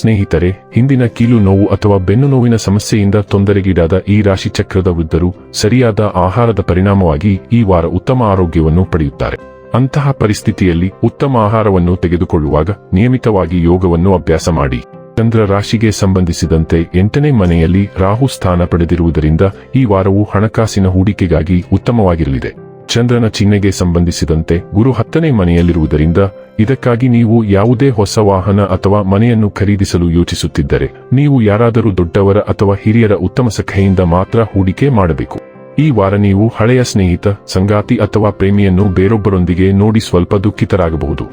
ಸ್ನೇಹಿತರೆ, ಹಿಂದಿನ ಕೀಲು ನೋವು ಅಥವಾ ಬೆನ್ನು ನೋವಿನ ಸಮಸ್ಯೆಯಿಂದ ತೊಂದರೆಗೀಡಾದ ಈ ರಾಶಿ ಚಕ್ರದ ವೃದ್ಧರು ಸರಿಯಾದ ಆಹಾರದ ಪರಿಣಾಮವಾಗಿ ಈ ವಾರ ಉತ್ತಮ ಆರೋಗ್ಯವನ್ನು ಪಡೆಯುತ್ತಾರೆ. ಅಂತಹ ಪರಿಸ್ಥಿತಿಯಲ್ಲಿ ಉತ್ತಮ ಆಹಾರವನ್ನು ತೆಗೆದುಕೊಳ್ಳುವಾಗ ನಿಯಮಿತವಾಗಿ ಯೋಗವನ್ನು ಅಭ್ಯಾಸ ಮಾಡಿ. ಚಂದ್ರ ರಾಶಿಗೆ ಸಂಬಂಧಿಸಿದಂತೆ ಎಂಟನೇ ಮನೆಯಲ್ಲಿ ರಾಹು ಸ್ಥಾನ ಪಡೆದಿರುವುದರಿಂದ ಈ ವಾರವು ಹಣಕಾಸಿನ ಹೂಡಿಕೆಗಾಗಿ ಉತ್ತಮವಾಗಿರಲಿದೆ. ಚಂದ್ರನ ಚಿಹ್ನೆಗೆ ಸಂಬಂಧಿಸಿದಂತೆ ಗುರು ಹತ್ತನೇ ಮನೆಯಲ್ಲಿರುವುದರಿಂದ ಇದಕ್ಕಾಗಿ ನೀವು ಯಾವುದೇ ಹೊಸ ವಾಹನ ಅಥವಾ ಮನೆಯನ್ನು ಖರೀದಿಸಲು ಯೋಚಿಸುತ್ತಿದ್ದರೆ ನೀವು ಯಾರಾದರೂ ದೊಡ್ಡವರ ಅಥವಾ ಹಿರಿಯರ ಉತ್ತಮ ಸಖೆಯಿಂದ ಮಾತ್ರ ಹೂಡಿಕೆ ಮಾಡಬೇಕು. ಈ ವಾರ ನೀವು ಹಳೆಯ ಸ್ನೇಹಿತ, ಸಂಗಾತಿ ಅಥವಾ ಪ್ರೇಮಿಯನ್ನು ಬೇರೊಬ್ಬರೊಂದಿಗೆ ನೋಡಿ ಸ್ವಲ್ಪ ದುಃಖಿತರಾಗಬಹುದು.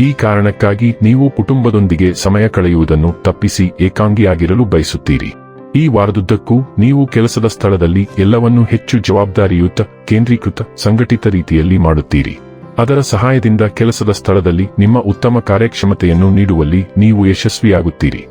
ಈ ಕಾರಣಕ್ಕಾಗಿ ನೀವು ಕುಟುಂಬದೊಂದಿಗೆ ಸಮಯ ಕಳೆಯುವುದನ್ನು ತಪ್ಪಿಸಿ ಏಕಾಂಗಿಯಾಗಿರಲು ಬಯಸುತ್ತೀರಿ. ಈ ವಾರದುದ್ದಕ್ಕೂ ನೀವು ಕೆಲಸದ ಸ್ಥಳದಲ್ಲಿ ಎಲ್ಲವನ್ನೂ ಹೆಚ್ಚು ಜವಾಬ್ದಾರಿಯುತ, ಕೇಂದ್ರೀಕೃತ, ಸಂಘಟಿತ ರೀತಿಯಲ್ಲಿ ಮಾಡುತ್ತೀರಿ. ಅದರ ಸಹಾಯದಿಂದ ಕೆಲಸದ ಸ್ಥಳದಲ್ಲಿ ನಿಮ್ಮ ಉತ್ತಮ ಕಾರ್ಯಕ್ಷಮತೆಯನ್ನು ನೀಡುವಲ್ಲಿ ನೀವು ಯಶಸ್ವಿಯಾಗುತ್ತೀರಿ.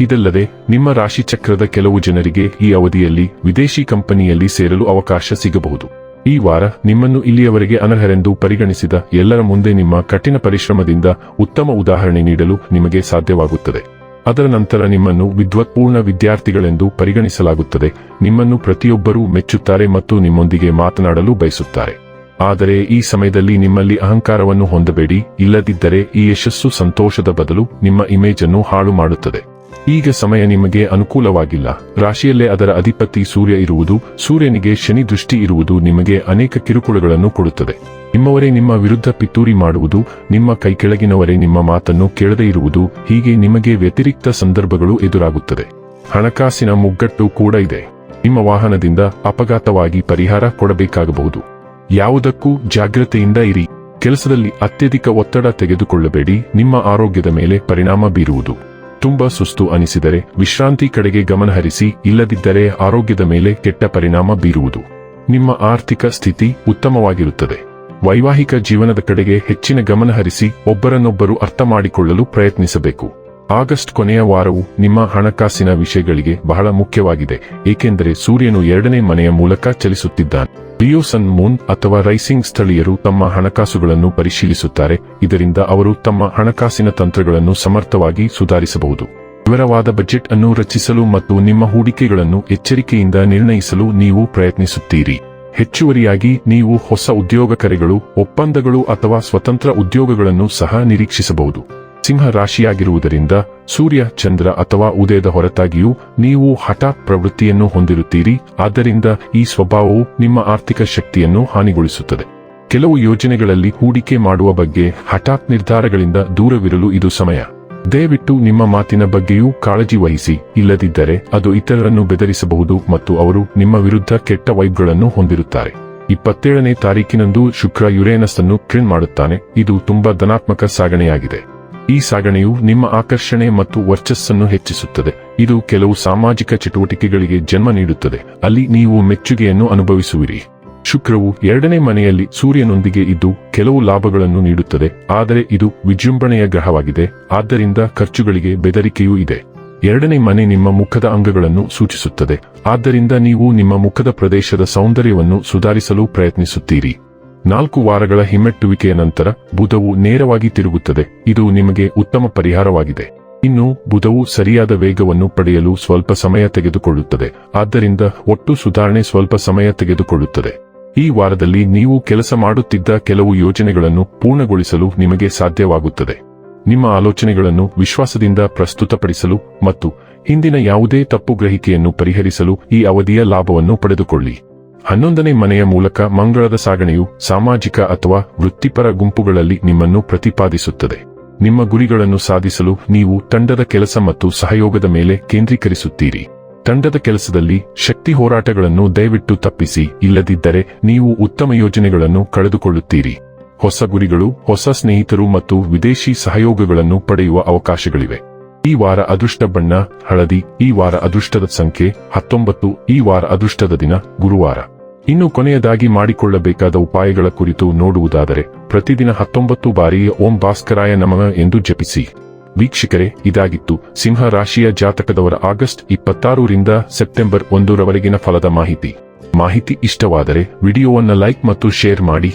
ಇದಲ್ಲದೆ, ನಿಮ್ಮ ರಾಶಿಚಕ್ರದ ಕೆಲವು ಜನರಿಗೆ ಈ ಅವಧಿಯಲ್ಲಿ ವಿದೇಶಿ ಕಂಪನಿಯಲ್ಲಿ ಸೇರಲು ಅವಕಾಶ ಸಿಗಬಹುದು. ಈ ವಾರ ನಿಮ್ಮನ್ನು ಇಲ್ಲಿಯವರೆಗೆ ಅನರ್ಹರೆಂದು ಪರಿಗಣಿಸಿದ ಎಲ್ಲರ ಮುಂದೆ ನಿಮ್ಮ ಕಠಿಣ ಪರಿಶ್ರಮದಿಂದ ಉತ್ತಮ ಉದಾಹರಣೆ ನೀಡಲು ನಿಮಗೆ ಸಾಧ್ಯವಾಗುತ್ತದೆ. ಅದರ ನಂತರ ನಿಮ್ಮನ್ನು ವಿದ್ವತ್ಪೂರ್ಣ ವಿದ್ಯಾರ್ಥಿಗಳೆಂದು ಪರಿಗಣಿಸಲಾಗುತ್ತದೆ. ನಿಮ್ಮನ್ನು ಪ್ರತಿಯೊಬ್ಬರೂ ಮೆಚ್ಚುತ್ತಾರೆ ಮತ್ತು ನಿಮ್ಮೊಂದಿಗೆ ಮಾತನಾಡಲು ಬಯಸುತ್ತಾರೆ. ಆದರೆ ಈ ಸಮಯದಲ್ಲಿ ನಿಮ್ಮಲ್ಲಿ ಅಹಂಕಾರವನ್ನು ಹೊಂದಬೇಡಿ. ಇಲ್ಲದಿದ್ದರೆ ಈ ಯಶಸ್ಸು ಸಂತೋಷದ ಬದಲು ನಿಮ್ಮ ಇಮೇಜ್ ಅನ್ನು ಹಾಳು ಮಾಡುತ್ತದೆ. ಈಗ ಸಮಯ ನಿಮಗೆ ಅನುಕೂಲವಾಗಿಲ್ಲ. ರಾಶಿಯಲ್ಲೇ ಅದರ ಅಧಿಪತಿ ಸೂರ್ಯ ಇರುವುದು, ಸೂರ್ಯನಿಗೆ ಶನಿ ದೃಷ್ಟಿ ಇರುವುದು ನಿಮಗೆ ಅನೇಕ ಕಿರುಕುಳಗಳನ್ನು ಕೊಡುತ್ತದೆ. ನಿಮ್ಮವರೇ ನಿಮ್ಮ ವಿರುದ್ಧ ಪಿತೂರಿ ಮಾಡುವುದು, ನಿಮ್ಮ ಕೈಕೆಳಗಿನವರೇ ನಿಮ್ಮ ಮಾತನ್ನು ಕೇಳದೇ ಇರುವುದು, ಹೀಗೆ ನಿಮಗೆ ವ್ಯತಿರಿಕ್ತ ಸಂದರ್ಭಗಳು ಎದುರಾಗುತ್ತದೆ. ಹಣಕಾಸಿನ ಮುಗ್ಗಟ್ಟು ಕೂಡ ಇದೆ. ನಿಮ್ಮ ವಾಹನದಿಂದ ಅಪಘಾತವಾಗಿ ಪರಿಹಾರ ಕೊಡಬೇಕಾಗಬಹುದು. ಯಾವುದಕ್ಕೂ ಜಾಗ್ರತೆಯಿಂದ ಇರಿ. ಕೆಲಸದಲ್ಲಿ ಅತ್ಯಧಿಕ ಒತ್ತಡ ತೆಗೆದುಕೊಳ್ಳಬೇಡಿ, ನಿಮ್ಮ ಆರೋಗ್ಯದ ಮೇಲೆ ಪರಿಣಾಮ ಬೀರುವುದು. ತುಂಬಾ ಸುಸ್ತು ಅನಿಸಿದರೆ ವಿಶ್ರಾಂತಿ ಕಡೆಗೆ ಗಮನಹರಿಸಿ ಇಲ್ಲದಿದ್ದರೆ ಆರೋಗ್ಯದ ಮೇಲೆ ಕೆಟ್ಟ ಪರಿಣಾಮ ಬೀರುವುದು. ನಿಮ್ಮ ಆರ್ಥಿಕ ಸ್ಥಿತಿ ಉತ್ತಮವಾಗಿರುತ್ತದೆ. ವೈವಾಹಿಕ ಜೀವನದ ಕಡೆಗೆ ಹೆಚ್ಚಿನ ಗಮನಹರಿಸಿ ಒಬ್ಬರನ್ನೊಬ್ಬರು ಅರ್ಥ ಮಾಡಿಕೊಳ್ಳಲು ಪ್ರಯತ್ನಿಸಬೇಕು. ಆಗಸ್ಟ್ ಕೊನೆಯ ವಾರವು ನಿಮ್ಮ ಹಣಕಾಸಿನ ವಿಷಯಗಳಿಗೆ ಬಹಳ ಮುಖ್ಯವಾಗಿದೆ, ಏಕೆಂದರೆ ಸೂರ್ಯನು ಎರಡನೇ ಮನೆಯ ಮೂಲಕ ಚಲಿಸುತ್ತಿದ್ದಾನೆ. ಲಿಯೋಸನ್ ಮೂನ್ ಅಥವಾ ರೈಸಿಂಗ್ ಸ್ಥಳೀಯರು ತಮ್ಮ ಹಣಕಾಸುಗಳನ್ನು ಪರಿಶೀಲಿಸುತ್ತಾರೆ, ಇದರಿಂದ ಅವರು ತಮ್ಮ ಹಣಕಾಸಿನ ತಂತ್ರಗಳನ್ನು ಸಮರ್ಥವಾಗಿ ಸುಧಾರಿಸಬಹುದು. ವಿವರವಾದ ಬಜೆಟ್ ಅನ್ನು ರಚಿಸಲು ಮತ್ತು ನಿಮ್ಮ ಹೂಡಿಕೆಗಳನ್ನು ಎಚ್ಚರಿಕೆಯಿಂದ ನಿರ್ಣಯಿಸಲು ನೀವು ಪ್ರಯತ್ನಿಸುತ್ತೀರಿ. ಹೆಚ್ಚುವರಿಯಾಗಿ, ನೀವು ಹೊಸ ಉದ್ಯೋಗ ಕರೆಗಳು ಒಪ್ಪಂದಗಳು ಅಥವಾ ಸ್ವತಂತ್ರ ಉದ್ಯೋಗಗಳನ್ನು ಸಹ ನಿರೀಕ್ಷಿಸಬಹುದು. ಸಿಂಹ ರಾಶಿಯಾಗಿರುವುದರಿಂದ ಸೂರ್ಯ, ಚಂದ್ರ ಅಥವಾ ಉದಯದ ಹೊರತಾಗಿಯೂ ನೀವು ಹಠಾತ್ ಪ್ರವೃತ್ತಿಯನ್ನು ಹೊಂದಿರುತ್ತೀರಿ. ಆದ್ದರಿಂದ ಈ ಸ್ವಭಾವವು ನಿಮ್ಮ ಆರ್ಥಿಕ ಶಕ್ತಿಯನ್ನು ಹಾನಿಗೊಳಿಸುತ್ತದೆ. ಕೆಲವು ಯೋಜನೆಗಳಲ್ಲಿ ಹೂಡಿಕೆ ಮಾಡುವ ಬಗ್ಗೆ ಹಠಾತ್ ನಿರ್ಧಾರಗಳಿಂದ ದೂರವಿರಲು ಇದು ಸಮಯ. ದಯವಿಟ್ಟು ನಿಮ್ಮ ಮಾತಿನ ಬಗ್ಗೆಯೂ ಕಾಳಜಿ ವಹಿಸಿ. ಇಲ್ಲದಿದ್ದರೆ ಅದು ಇತರರನ್ನು ಬೆದರಿಸಬಹುದು ಮತ್ತು ಅವರು ನಿಮ್ಮ ವಿರುದ್ಧ ಕೆಟ್ಟ ವೈಬ್ಗಳನ್ನು ಹೊಂದಿರುತ್ತಾರೆ. ಇಪ್ಪತ್ತೇಳನೇ ತಾರೀಕಿನಂದು ಶುಕ್ರ ಯುರೇನಸ್ ಅನ್ನು ಟ್ರಿನ್ ಮಾಡುತ್ತಾನೆ. ಇದು ತುಂಬಾ ಧನಾತ್ಮಕ ಸಾಗಣೆಯಾಗಿದೆ. ಈ ಸಾಗಣೆಯು ನಿಮ್ಮ ಆಕರ್ಷಣೆ ಮತ್ತು ವರ್ಚಸ್ಸನ್ನು ಹೆಚ್ಚಿಸುತ್ತದೆ. ಇದು ಕೆಲವು ಸಾಮಾಜಿಕ ಚಟುವಟಿಕೆಗಳಿಗೆ ಜನ್ಮ ನೀಡುತ್ತದೆ. ಅಲ್ಲಿ ನೀವು ಮೆಚ್ಚುಗೆಯನ್ನು ಅನುಭವಿಸುವಿರಿ. ಶುಕ್ರವು ಎರಡನೇ ಮನೆಯಲ್ಲಿ ಸೂರ್ಯನೊಂದಿಗೆ ಇದ್ದು ಕೆಲವು ಲಾಭಗಳನ್ನು ನೀಡುತ್ತದೆ. ಆದರೆ ಇದು ವಿಜೃಂಭಣೆಯ ಗ್ರಹವಾಗಿದೆ. ಆದ್ದರಿಂದ ಖರ್ಚುಗಳಿಗೆ ಬೆದರಿಕೆಯೂ ಇದೆ. ಎರಡನೇ ಮನೆ ನಿಮ್ಮ ಮುಖದ ಅಂಗಗಳನ್ನು ಸೂಚಿಸುತ್ತದೆ. ಆದ್ದರಿಂದ ನೀವು ನಿಮ್ಮ ಮುಖದ ಪ್ರದೇಶದ ಸೌಂದರ್ಯವನ್ನು ಸುಧಾರಿಸಲು ಪ್ರಯತ್ನಿಸುತ್ತೀರಿ. ನಾಲ್ಕು ವಾರಗಳ ಹಿಮ್ಮೆಟ್ಟುವಿಕೆಯ ನಂತರ ಬುಧವು ನೇರವಾಗಿ ತಿರುಗುತ್ತದೆ. ಇದು ನಿಮಗೆ ಉತ್ತಮ ಪರಿಹಾರವಾಗಿದೆ. ಇನ್ನು ಬುಧವು ಸರಿಯಾದ ವೇಗವನ್ನು ಪಡೆಯಲು ಸ್ವಲ್ಪ ಸಮಯ ತೆಗೆದುಕೊಳ್ಳುತ್ತದೆ. ಆದ್ದರಿಂದ ಒಟ್ಟು ಸುಧಾರಣೆ ಸ್ವಲ್ಪ ಸಮಯ ತೆಗೆದುಕೊಳ್ಳುತ್ತದೆ. ಈ ವಾರದಲ್ಲಿ ನೀವು ಕೆಲಸ ಮಾಡುತ್ತಿದ್ದ ಕೆಲವು ಯೋಜನೆಗಳನ್ನು ಪೂರ್ಣಗೊಳಿಸಲು ನಿಮಗೆ ಸಾಧ್ಯವಾಗುತ್ತದೆ. ನಿಮ್ಮ ಆಲೋಚನೆಗಳನ್ನು ವಿಶ್ವಾಸದಿಂದ ಪ್ರಸ್ತುತಪಡಿಸಲು ಮತ್ತು ಹಿಂದಿನ ಯಾವುದೇ ತಪ್ಪು ಗ್ರಹಿಕೆಯನ್ನು ಪರಿಹರಿಸಲು ಈ ಅವಧಿಯ ಲಾಭವನ್ನು ಪಡೆದುಕೊಳ್ಳಿ. ಹನ್ನೊಂದನೇ ಮನೆಯ ಮೂಲಕ ಮಂಗಳದ ಸಾಗಣೆಯು ಸಾಮಾಜಿಕ ಅಥವಾ ವೃತ್ತಿಪರ ಗುಂಪುಗಳಲ್ಲಿ ನಿಮ್ಮನ್ನು ಪ್ರತಿಪಾದಿಸುತ್ತದೆ. ನಿಮ್ಮ ಗುರಿಗಳನ್ನು ಸಾಧಿಸಲು ನೀವು ತಂಡದ ಕೆಲಸ ಮತ್ತು ಸಹಯೋಗದ ಮೇಲೆ ಕೇಂದ್ರೀಕರಿಸುತ್ತೀರಿ. ತಂಡದ ಕೆಲಸದಲ್ಲಿ ಶಕ್ತಿ ಹೋರಾಟಗಳನ್ನು ದಯವಿಟ್ಟು ತಪ್ಪಿಸಿ, ಇಲ್ಲದಿದ್ದರೆ ನೀವು ಉತ್ತಮ ಯೋಜನೆಗಳನ್ನು ಕಳೆದುಕೊಳ್ಳುತ್ತೀರಿ. ಹೊಸ ಗುರಿಗಳು, ಹೊಸ ಸ್ನೇಹಿತರು ಮತ್ತು ವಿದೇಶಿ ಸಹಯೋಗಗಳನ್ನು ಪಡೆಯುವ ಅವಕಾಶಗಳಿವೆ. ಈ ವಾರ ಅದೃಷ್ಟ ಬಣ್ಣ, ಹಳದಿ, ಈ ವಾರ ಅದೃಷ್ಟದ ಸಂಖ್ಯೆ, ಹತ್ತೊಂಬತ್ತು, ಈ ವಾರ ಅದೃಷ್ಟದ ದಿನ, ಗುರುವಾರ. ಇನ್ನು ಕೊನೆಯದಾಗಿ ಮಾಡಿಕೊಳ್ಳಬೇಕಾದ ಉಪಾಯಗಳ ಕುರಿತು ನೋಡುವುದಾದರೆ, ಪ್ರತಿದಿನ ಹತ್ತೊಂಬತ್ತು ಬಾರಿ ಓಂ ಭಾಸ್ಕರಾಯ ನಮಃ ಎಂದು ಜಪಿಸಿ. ವೀಕ್ಷಕರೇ, ಇದಾಗಿತ್ತು ಸಿಂಹ ರಾಶಿಯ ಜಾತಕದವರ ಆಗಸ್ಟ್ ಇಪ್ಪತ್ತಾರರಿಂದ ಸೆಪ್ಟೆಂಬರ್ ಒಂದರವರೆಗಿನ ಫಲದ ಮಾಹಿತಿ. ಮಾಹಿತಿ ಇಷ್ಟವಾದರೆ ವಿಡಿಯೋವನ್ನು ಲೈಕ್ ಮತ್ತು ಶೇರ್ ಮಾಡಿ.